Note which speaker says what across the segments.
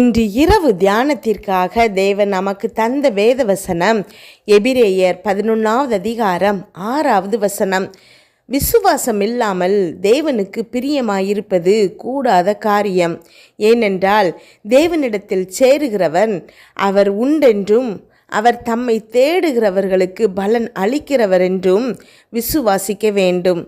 Speaker 1: இன்று இரவு தியானத்திற்காக தேவன் நமக்கு தந்த வேத வசனம் எபிரேயர் பதினொன்றாவது அதிகாரம் ஆறாவது வசனம். விசுவாசம் இல்லாமல் தேவனுக்கு பிரியமாயிருப்பது கூடாத காரியம். ஏனென்றால் தேவனிடத்தில் சேருகிறவன் அவர் உண்டென்றும் அவர் தம்மை தேடுகிறவர்களுக்கு பலன் அளிக்கிறவர் என்றும் விசுவாசிக்க வேண்டும்.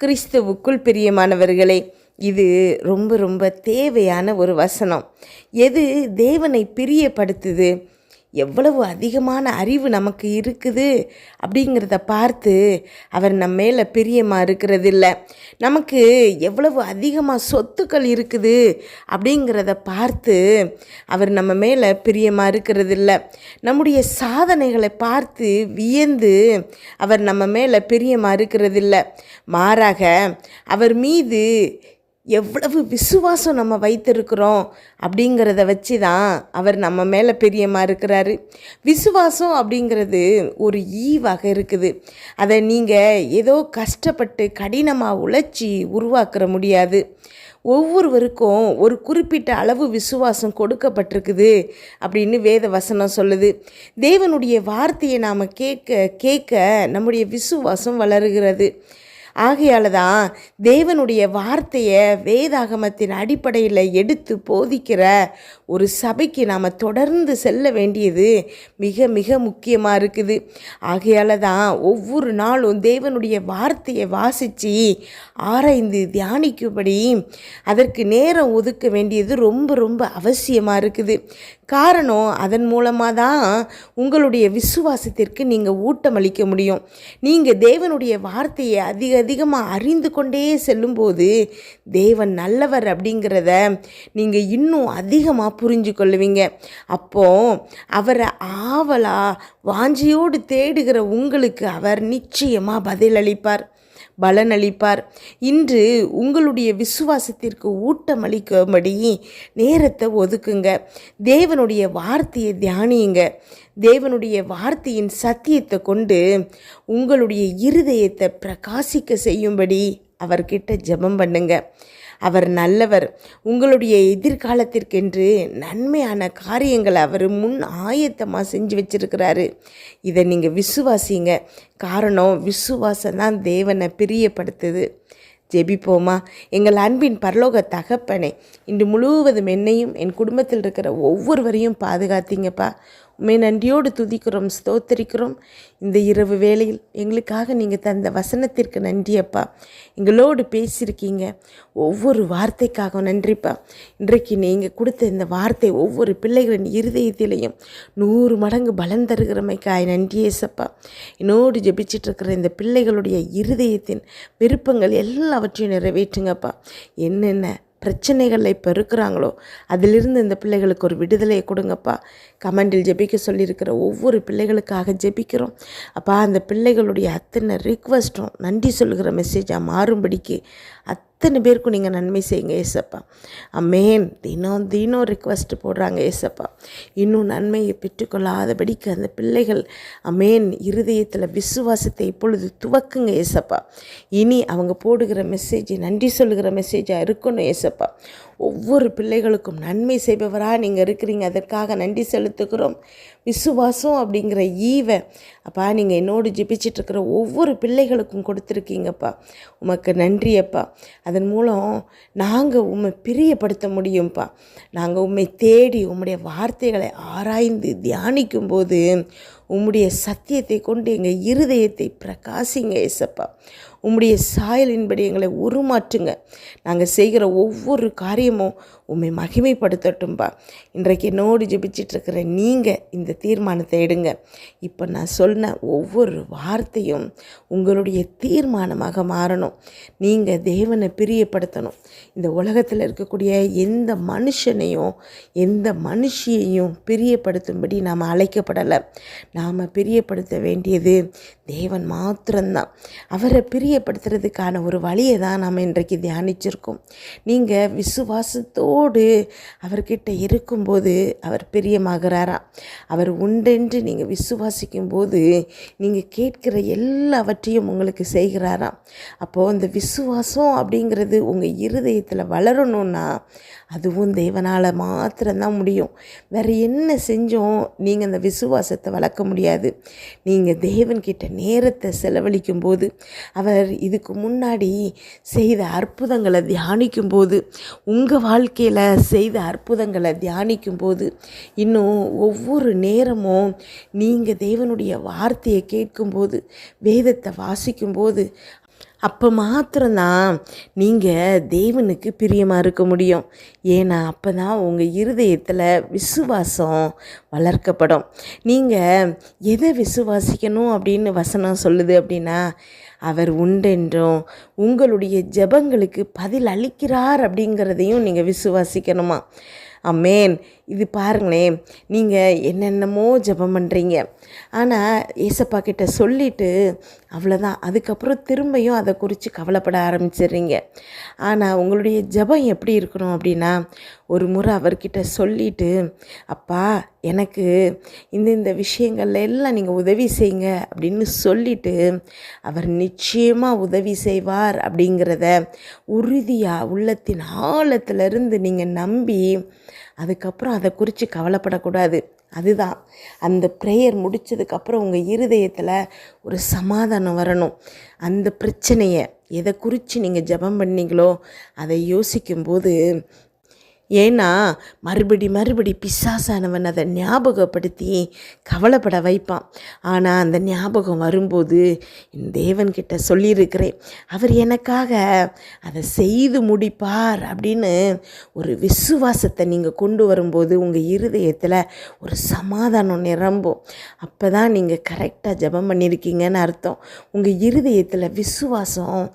Speaker 1: கிறிஸ்துவுக்குள் பிரியமானவர்களே இது ரொம்ப ரொம்ப தேவையான ஒரு வசனம். எது தேவனை பிரியப்படுத்துது? எவ்வளவு அதிகமான அறிவு நமக்கு இருக்குது? அப்படிங்கிறத பார்த்து அவர் நம்ம மேலே பிரியமாக இருக்கிறதில்ல. நமக்கு எவ்வளவு அதிகமாக சொத்துக்கள் இருக்குது? அப்படிங்கிறத பார்த்து அவர் நம்ம மேலே பிரியமாக இருக்கிறதில்ல. நம்முடைய சாதனைகளை பார்த்து வியந்து அவர் நம்ம மேலே பிரியமாக இருக்கிறதில்ல. மாறாக அவர் மீது எவ்வளவு விசுவாசம் நம்ம வைத்திருக்கிறோம் அப்படிங்கிறத வச்சு தான் அவர் நம்ம மேலே பெரியமாக இருக்கிறாரு. விசுவாசம் அப்படிங்கிறது ஒரு ஈவாக இருக்குது. அதை நீங்கள் ஏதோ கஷ்டப்பட்டு கடினமாக உழைச்சி உருவாக்குற முடியாது. ஒவ்வொருவருக்கும் ஒரு குறிப்பிட்ட அளவு விசுவாசம் கொடுக்கப்பட்டிருக்குது அப்படின்னு வேத வசனம் சொல்லுது. தேவனுடைய வார்த்தையை நாம் கேட்க கேட்க நம்முடைய விசுவாசம் வளருகிறது. ஆகையால் தான் தேவனுடைய வார்த்தையை வேதாகமத்தின் அடிப்படையில் எடுத்து போதிக்கிற ஒரு சபைக்கு நாம் தொடர்ந்து செல்ல வேண்டியது மிக மிக முக்கியமாக இருக்குது. ஆகையால் தான் ஒவ்வொரு நாளும் தேவனுடைய வார்த்தையை வாசித்து ஆராய்ந்து தியானிக்கும்படி அதற்கு நேரம் ஒதுக்க வேண்டியது ரொம்ப ரொம்ப அவசியமாக இருக்குது. காரணம் அதன் மூலமாக தான் உங்களுடைய விசுவாசத்திற்கு நீங்கள் ஊட்டமளிக்க முடியும். நீங்கள் தேவனுடைய வார்த்தையை அதிக அதிகமாக அறிந்து கொண்டே செல்லும்போது தேவன் நல்லவர் அப்படிங்கிறத நீங்கள் இன்னும் அதிகமாக புரிஞ்சு கொள்ளுவீங்க அப்போ அவரை ஆவலா வாஞ்சியோடு தேடுகிற உங்களுக்கு அவர் நிச்சயமாக பதிலளிப்பார் பலனளிப்பார். இன்று உங்களுடைய விசுவாசத்திற்கு ஊட்டம் அளிக்கும்படி நேரத்தை ஒதுக்குங்க. தேவனுடைய வார்த்தையை தியானியுங்க. தேவனுடைய வார்த்தையின் சத்தியத்தை கொண்டு உங்களுடைய இருதயத்தை பிரகாசிக்க செய்யும்படி அவர்கிட்ட ஜெபம் பண்ணுங்க. அவர் நல்லவர். உங்களுடைய எதிர்காலத்திற்கென்று நன்மையான காரியங்களை அவர் முன் ஆயத்தமாக செஞ்சு வச்சிருக்கிறாரு. இதை நீங்கள் விசுவாசிங்க. காரணம் விசுவாசம் தான் தேவனை பிரியப்படுத்துது. ஜெபிப்போமா? எங்கள் அன்பின் பரலோக தகப்பனே இன்று முழுவதும் என்னையும் என் குடும்பத்தில் இருக்கிற ஒவ்வொருவரையும் பாதுகாத்தீங்கப்பா. உண்மை நன்றியோடு துதிக்கிறோம் ஸ்தோத்தரிக்கிறோம். இந்த இரவு வேளையில் எங்களுக்காக நீங்கள் தந்த வசனத்திற்கு நன்றியப்பா எங்களோடு பேசியிருக்கீங்க. ஒவ்வொரு வார்த்தைக்காக நன்றிப்பா இன்றைக்கு நீங்கள் கொடுத்த இந்த வார்த்தை ஒவ்வொரு பிள்ளைகளின் இருதயத்திலையும் நூறு மடங்கு பலன் தருகிறமைக்காய். நன்றி ஏசப்பா. என்னோடு ஜெபிச்சிட்டு இருக்கிற இந்த பிள்ளைகளுடைய இருதயத்தின் விருப்பங்கள் எல்லாவற்றையும் நிறைவேற்றுங்கப்பா என்னென்ன பிரச்சனைகளில் இப்போ இருக்கிறாங்களோ அதிலிருந்து இந்த பிள்ளைகளுக்கு ஒரு விடுதலையை கொடுங்கப்பா. கமெண்டில் ஜெபிக்க சொல்லியிருக்கிற ஒவ்வொரு பிள்ளைகளுக்காக ஜெபிக்கிறோம். அப்பா அந்த பிள்ளைகளுடைய அத்தனை ரிக்வஸ்ட்டும் நன்றி சொல்லுகிற மெசேஜாக மாறும்படிக்கு அத் அத்தனை பேருக்கும் நீங்கள் நன்மை செய்யுங்க ஏசப்பா. அம்மேன் தினம் தினம் ரிக்வஸ்ட் போடுறாங்க ஏசப்பா. இன்னும் நன்மையை பெற்றுக்கொள்ளாதபடிக்கு அந்த பிள்ளைகள் அமேன் இருதயத்தில் விசுவாசத்தை இப்பொழுது துவக்குங்க ஏசப்பா. இனி அவங்க போடுகிற மெசேஜ் நன்றி சொல்லுகிற மெசேஜாக இருக்கணும் ஏசப்பா. ஒவ்வொரு பிள்ளைகளுக்கும் நன்மை செய்பவராக நீங்கள் இருக்கிறீங்க. அதற்காக நன்றி செலுத்துகிறோம். விசுவாசம் அப்படிங்கிற ஈவை அப்பா நீங்கள் என்னோடு ஜெபிச்சிட்டு இருக்கிற ஒவ்வொரு பிள்ளைகளுக்கும் கொடுத்துருக்கீங்கப்பா. உமக்கு நன்றியப்பா அதன் மூலம் நாங்கள் உண்மை பிரியப்படுத்த முடியும்ப்பா நாங்கள் உண்மை தேடி உம்முடைய வார்த்தைகளை ஆராய்ந்து தியானிக்கும்போது உம்முடைய சத்தியத்தை கொண்டு எங்கள் இருதயத்தை பிரகாசிங்க ஏசப்பா. உம்முடைய சாயலின்படி எங்களை உருமாற்றுங்க. நாங்கள் செய்கிற ஒவ்வொரு காரியமும் உண்மை மகிமைப்படுத்தட்டும்பா. இன்றைக்கு என்னோடு ஜெபிச்சிட்ருக்கிற நீங்கள் இந்த தீர்மானத்தை எடுங்க. இப்போ நான் சொன்ன ஒவ்வொரு வார்த்தையும் உங்களுடைய தீர்மானமாக மாறணும். நீங்கள் தேவனை பிரியப்படுத்தணும். இந்த உலகத்தில் இருக்கக்கூடிய எந்த மனுஷனையும் எந்த மனுஷியையும் பிரியப்படுத்தும்படி நாம் அழைக்கப்படலை. நாம் பிரியப்படுத்த வேண்டியது தேவன் மாத்திரம்தான். அவரை பிரியப்படுத்துறதுக்கான ஒரு வழியை தான் நாம் இன்றைக்கு தியானிச்சிருக்கோம். நீங்கள் விசுவாசத்தோடு அவர்கிட்ட இருக்கும்போது அவர் பிரியமாகிறாராம் அவர் உண்டென்று நீங்கள் விசுவாசிக்கும் போது நீங்கள் கேட்கிற எல்லாவற்றையும் உங்களுக்கு செய்கிறாராம் அப்போது அந்த விசுவாசம் அப்படிங்கிறது உங்கள் இருதயத்தில் வளரணும்னா அதுவும் தேவனால் மாத்திரம்தான் முடியும். வேறு என்ன செஞ்சோம்? நீங்கள் அந்த விசுவாசத்தை வளர்க்க முடியாது. நீங்கள் தேவன்கிட்ட நேரத்தை செலவழிக்கும் போது அவர் இதுக்கு முன்னாடி செய்த அற்புதங்களை தியானிக்கும் போது உங்கள் வாழ்க்கையில் செய்த அற்புதங்களை தியானிக்கும் போது இன்னும் ஒவ்வொரு நேரமும் நீங்கள் தேவனுடைய வார்த்தையை கேட்கும்போது வேதத்தை வாசிக்கும்போது அப்போ மாத்திரம்தான் நீங்கள் தேவனுக்கு பிரியமாக இருக்க முடியும். ஏன்னா அப்போ தான் உங்கள் இருதயத்தில் விசுவாசம் வளர்க்கப்படும். நீங்கள் எதை விசுவாசிக்கணும் அப்படின்னு வசனம் சொல்லுது அப்படின்னா அவர் உண்டென்றும் உங்களுடைய ஜெபங்களுக்கு பதில் அளிக்கிறார் அப்படிங்கிறதையும் நீங்கள் விசுவாசிக்கணுமா? அம்மேன் இது பாருங்களேன் நீங்கள் என்னென்னமோ ஜெபம் பண்ணுறீங்க ஆனால் ஏசப்பா கிட்ட சொல்லிவிட்டு அவ்வளோதான் அதுக்கப்புறம் திரும்பியும் அதை குறித்து கவலைப்பட ஆரம்பிச்சிடுறீங்க. ஆனால் உங்களுடைய ஜெபம் எப்படி இருக்கணும் அப்படின்னா ஒரு முறை அவர்கிட்ட சொல்லிவிட்டு அப்பா எனக்கு இந்த இந்த விஷயங்கள்ல எல்லாம் நீங்கள் உதவி செய்யுங்க அப்படின்னு சொல்லிவிட்டு அவர் நிச்சயமாக உதவி செய்வார் அப்படிங்கிறத உறுதியாக உள்ளத்தின் ஆழத்திலிருந்து நீங்கள் நம்பி அதுக்கப்புறம் அதை குறித்து கவலைப்படக்கூடாது. அதுதான். அந்த ப்ரேயர் முடித்ததுக்கப்புறம் உங்கள் இருதயத்தில் ஒரு சமாதானம் வரணும். அந்த பிரச்சனையை எதை குறித்து நீங்கள் ஜெபம் பண்ணீங்களோ அதை யோசிக்கும்போது ஏன்னா மறுபடி மறுபடி பிசாசானவன் அதை ஞாபகப்படுத்தி கவலைப்பட வைப்பான். ஆனால் அந்த ஞாபகம் வரும்போது என் தேவன்கிட்ட சொல்லியிருக்கிறேன். அவர் எனக்காக அதை செய்து முடிப்பார். அப்படின்னு ஒரு விசுவாசத்தை நீங்கள் கொண்டு வரும்போது உங்கள் இருதயத்தில் ஒரு சமாதானம் நிரம்பும். அப்போ தான் நீங்கள் கரெக்டாக ஜெபம் பண்ணியிருக்கீங்கன்னு அர்த்தம். உங்கள் இருதயத்தில் விசுவாசம்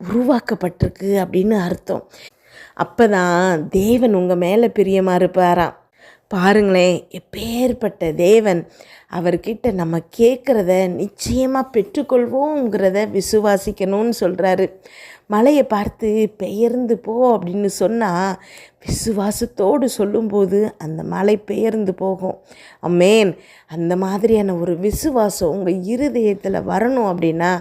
Speaker 1: உருவாக்கப்பட்டிருக்கு அப்படின்னு அர்த்தம். அப்போ தான் தேவன் உங்கள் மேலே பிரியமாக இருப்பாராம் பாருங்களேன் எப்பேற்பட்ட தேவன் அவர்கிட்ட நம்ம கேட்குறத நிச்சயமாக பெற்றுக்கொள்வோங்கிறத விசுவாசிக்கணும்னு சொல்கிறாரு மலையை பார்த்து பெயர்ந்து போ அப்படின்னு சொன்னால் விசுவாசத்தோடு சொல்லும்போது அந்த மலை பெயர்ந்து போகும். அம்மேன் அந்த மாதிரியான ஒரு விசுவாசம் உங்கள் இருதயத்தில் வரணும் அப்படின்னா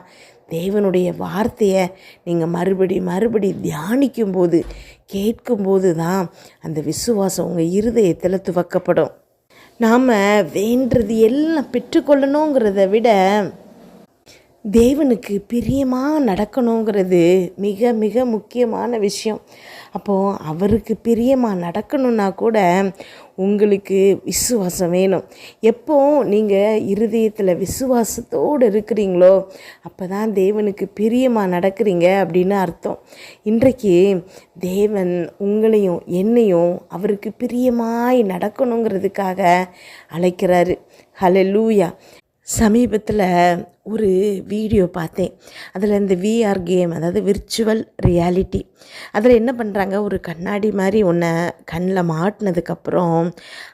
Speaker 1: தேவனுடைய வார்த்தையை நீங்கள் மறுபடி மறுபடி தியானிக்கும்போது கேட்கும்போது தான் அந்த விசுவாசம் உங்கள் இருதயத்தில் துவக்கப்படும். நாம் வேண்டது எல்லாம் பெற்றுக்கொள்ளணுங்கிறத விட தேவனுக்கு பிரியமாக நடக்கணுங்கிறது மிக மிக முக்கியமான விஷயம். அப்போது அவருக்கு பிரியமாக நடக்கணுன்னா கூட உங்களுக்கு விசுவாசம் வேணும். எப்போ நீங்கள் இருதயத்தில் விசுவாசத்தோடு இருக்கிறீங்களோ அப்போ தான் தேவனுக்கு பிரியமாக நடக்கிறீங்க அப்படின்னு அர்த்தம். இன்றைக்கு தேவன் உங்களையும் என்னையும் அவருக்கு பிரியமாய் நடக்கணுங்கிறதுக்காக அழைக்கிறாரு. ஹலெலூயா சமீபத்தில் ஒரு வீடியோ பார்த்தேன். அதில் இந்த விஆர் கேம் அதாவது விர்ச்சுவல் ரியாலிட்டி அதில் என்ன பண்ணுறாங்க ஒரு கண்ணாடி மாதிரி ஒன்றை கண்ணில் மாட்டினதுக்கப்புறம்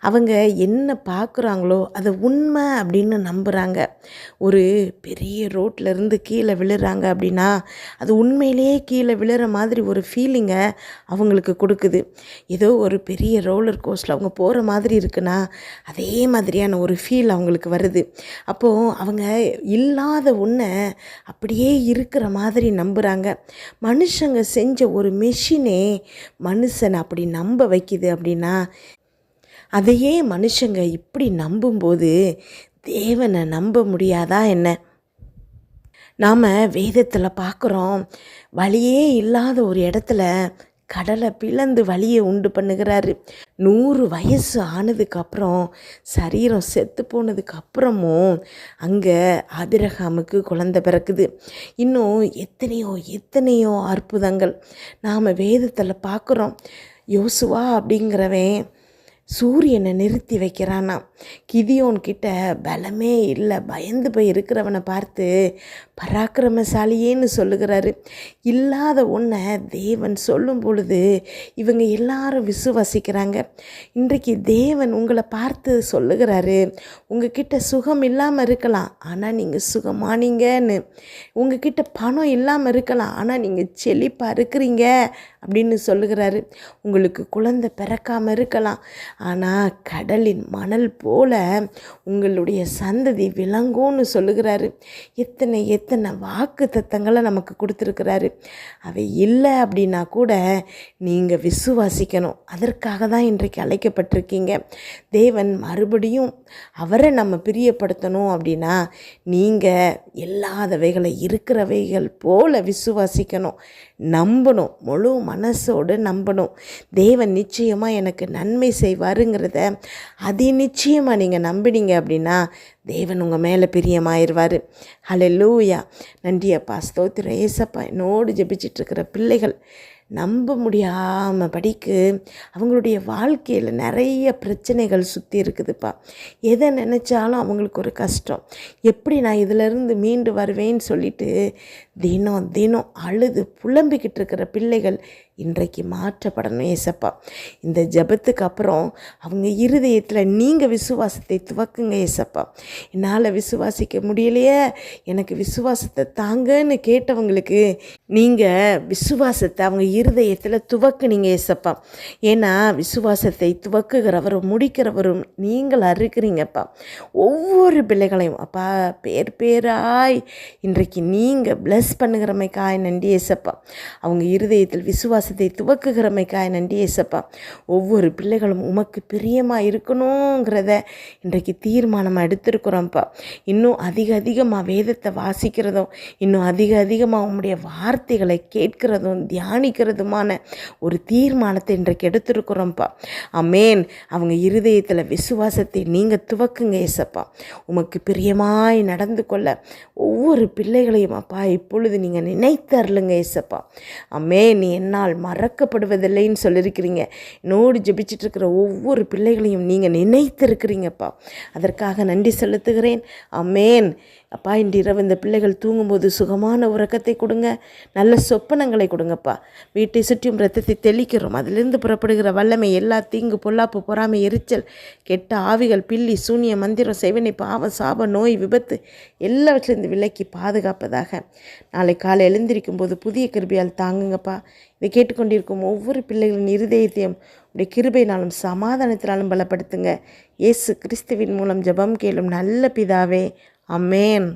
Speaker 1: அவங்க என்ன பார்க்குறாங்களோ அதை உண்மை அப்படின்னு நம்புகிறாங்க ஒரு பெரிய ரோட்லேருந்து கீழே விழுறாங்க அப்படின்னா அது உண்மையிலேயே கீழே விழுற மாதிரி ஒரு ஃபீலிங்கை அவங்களுக்கு கொடுக்குது. ஏதோ ஒரு பெரிய ரோலர் கோஸ்டில் அவங்க போகிற மாதிரி இருக்குன்னா அதே மாதிரியான ஒரு ஃபீல் அவங்களுக்கு வருது. அப்போது அவங்க இல்லாத ஒன்றை அப்படியே இருக்கிற மாதிரி நம்புகிறாங்க மனுஷங்க செஞ்ச ஒரு மெஷினே மனுஷனை அப்படி நம்ப வைக்குது அப்படின்னா அதையே மனுஷங்க இப்படி நம்பும்போது தேவனை நம்ப முடியாதா என்ன? நாம் வேதத்தில் பார்க்குறோம் வழியே இல்லாத ஒரு இடத்துல கடலை பிளந்து வழியை உண்டு பண்ணுகிறாரு. நூறு வயசு ஆனதுக்கப்புறம் சரீரம் செத்து போனதுக்கப்புறமும் அங்கே ஆபிரகாமுக்கு குழந்தை பிறக்குது. இன்னும் எத்தனையோ எத்தனையோ அற்புதங்கள் நாம் வேதத்தில் பார்க்குறோம் யோசுவா அப்படிங்கிறவன் சூரியனை நிறுத்தி வைக்கிறானாம். கிதியோன்கிட்ட பலமே இல்லை பயந்து போய் இருக்கிறவனை பார்த்து பராக்கிரமசாலியேன்னு சொல்லுகிறாரு. இல்லாத ஒன்றை தேவன் சொல்லும் பொழுது இவங்க எல்லாரும் விசுவாசிக்கிறாங்க. இன்றைக்கு தேவன் உங்களை பார்த்து சொல்லுகிறாரு உங்ககிட்ட சுகம் இல்லாமல் இருக்கலாம் ஆனால் நீங்கள் சுகமானீங்கன்னு. உங்ககிட்ட பணம் இல்லாமல் இருக்கலாம் ஆனால் நீங்கள் செழிப்பாக இருக்கிறீங்க அப்படின்னு சொல்லுகிறாரு. உங்களுக்கு குழந்தை பிறக்காமல் இருக்கலாம் ஆனால் கடலின் மணல் போல உங்களுடைய சந்ததி விளங்கும்னு சொல்லுகிறாரு. எத்தனை எத்தனை வாக்கு தத்தங்களை நமக்கு கொடுத்துருக்கிறாரு. அவை இல்லை அப்படின்னா கூட நீங்கள் விசுவாசிக்கணும். அதற்காக தான் இன்றைக்கு அழைக்கப்பட்டிருக்கீங்க. தேவன் மறுபடியும் அவரை நம்ம பிரியப்படுத்தணும் அப்படின்னா நீங்கள் இல்லாதவைகளை இருக்கிறவைகள் போல விசுவாசிக்கணும். நம்பணும் முழு மனசோடு நம்பணும். தேவன் நிச்சயமாக எனக்கு நன்மை செய்வாருங்கிறத அதி நிச்சயமாக நீங்கள் நம்பினீங்க அப்படின்னா தேவன் உங்கள் மேலே பிரியமாயிருவார். ஹலே லூயா நன்றி அப்பா ஸ்தோத்திர ஏசப்பா என்னோடு ஜெபிச்சிட்ருக்கிற பிள்ளைகள் நம்ப முடியாமல் படிக்கு. அவங்களுடைய வாழ்க்கையில் நிறைய பிரச்சனைகள் சுற்றி இருக்குதுப்பா. எதை நினச்சாலும் அவங்களுக்கு ஒரு கஷ்டம். எப்படி நான் இதிலிருந்து மீண்டு வருவேன்னு சொல்லிட்டு தினம் தினம் அழுது புலம்பிக்கிட்டு இருக்கிற பிள்ளைகள் இன்றைக்கு மாற்றப்படணும் ஏசப்பா. இந்த ஜபத்துக்கு அப்புறம் அவங்க இருதயத்தில் நீங்கள் விசுவாசத்தை துவக்குங்க ஏசப்பா. என்னால் விசுவாசிக்க முடியலையே. எனக்கு விசுவாசத்தை தாங்கன்னு கேட்டவங்களுக்கு நீங்கள் விசுவாசத்தை அவங்க இருதயத்தில் துவக்குனீங்க ஏசப்பா. ஏன்னா விசுவாசத்தை துவக்குகிறவரும் முடிக்கிறவரும் நீங்கள் இருக்கிறீங்கப்பா. ஒவ்வொரு பிள்ளைகளையும் அப்பா பேர் பேராய் இன்றைக்கு நீங்கள் ப்ளஸ் பண்ணுகிறமைக்காய் நன்றி ஏசப்பா. அவங்க இருதயத்தில் விசுவாசத்தை துவக்குகிறமைக்காய் நன்றி ஏசப்பா. ஒவ்வொரு பிள்ளைகளும் உமக்கு பிரியமாக இருக்கணுங்கிறத இன்றைக்கு தீர்மானமாக எடுத்திருக்கிறோம்ப்பா. இன்னும் அதிக அதிகமாக வேதத்தை வாசிக்கிறதும் இன்னும் அதிக அதிகமாக உங்களுடைய வார்த்தைகளை கேட்கிறதும் தியானிக்கிறதுமான ஒரு தீர்மானத்தை இன்றைக்கு எடுத்திருக்கிறோம்ப்பா. அமேன் அவங்க இருதயத்தில் விசுவாசத்தை நீங்கள் துவக்குங்க ஏசப்பா. உமக்கு பிரியமாய் நடந்து கொள்ள ஒவ்வொரு பிள்ளைகளையும் அப்பா இப்பொழுது நீங்கள் நினைத்தரலுங்க ஏசப்பா. அம்மே நீ என்னால் மறக்கப்படுவதில்லைன்னு சொல்லியிருக்கிறீங்க என்னோடு ஜெபிச்சிட்டு இருக்கிற ஒவ்வொரு பிள்ளைகளையும் நீங்கள் நினைத்திருக்கிறீங்கப்பா. அதற்காக நன்றி செலுத்துகிறேன். அமேன் அப்பா இன்று இரவு இந்த பிள்ளைகள் தூங்கும்போது சுகமான உறக்கத்தை கொடுங்க. நல்ல சொப்பனங்களை கொடுங்கப்பா. வீட்டை சுற்றியும் ரத்தத்தை தெளிக்கிறோம். அதிலிருந்து புறப்படுகிற வல்லமை எல்லா தீங்கு பொல்லாப்பு பொறாமை எரிச்சல் கெட்ட ஆவிகள் பில்லி சூனிய மந்திரம் செவினை பாவம் சாப நோய் விபத்து எல்லாவற்றிலிருந்து விலக்கி பாதுகாப்பதாக. நாளை காலை எழுந்திருக்கும் போது புதிய கிருபியால் தாங்குங்கப்பா. இதை கேட்டுக்கொண்டிருக்கும் ஒவ்வொரு பிள்ளைகளின் இருதயத்தையும் உடைய கிருபையினாலும் சமாதானத்தினாலும் பலப்படுத்துங்க. இயேசு கிறிஸ்துவின் மூலம் ஜெபம் கேளும் நல்ல பிதாவே அமேன்